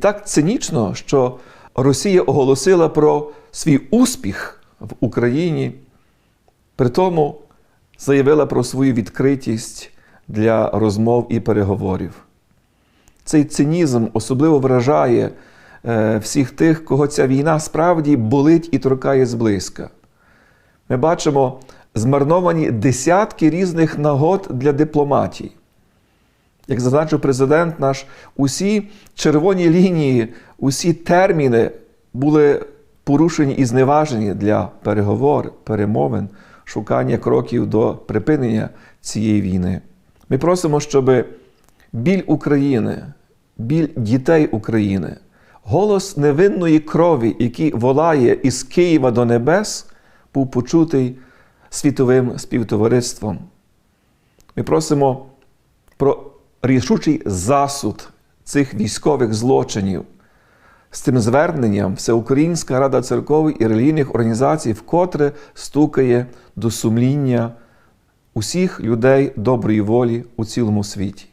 Так цинічно, що Росія оголосила про свій успіх в Україні, при тому заявила про свою відкритість для розмов і переговорів. Цей цинізм особливо вражає е, всіх тих, кого ця війна справді болить і торкає зблизька. Ми бачимо змарновані десятки різних нагод для дипломатії. Як зазначив президент наш, усі червоні лінії, усі терміни були порушені і зневажені для переговорів, перемовин, шукання кроків до припинення цієї війни. Ми просимо, щоб біль України, біль дітей України, голос невинної крові, який волає із Києва до небес, був почутий світовим співтовариством. Ми просимо про рішучий засуд цих військових злочинів. З цим зверненням Всеукраїнська Рада церков і релігійних організацій вкотре стукає до сумління усіх людей доброї волі у цілому світі.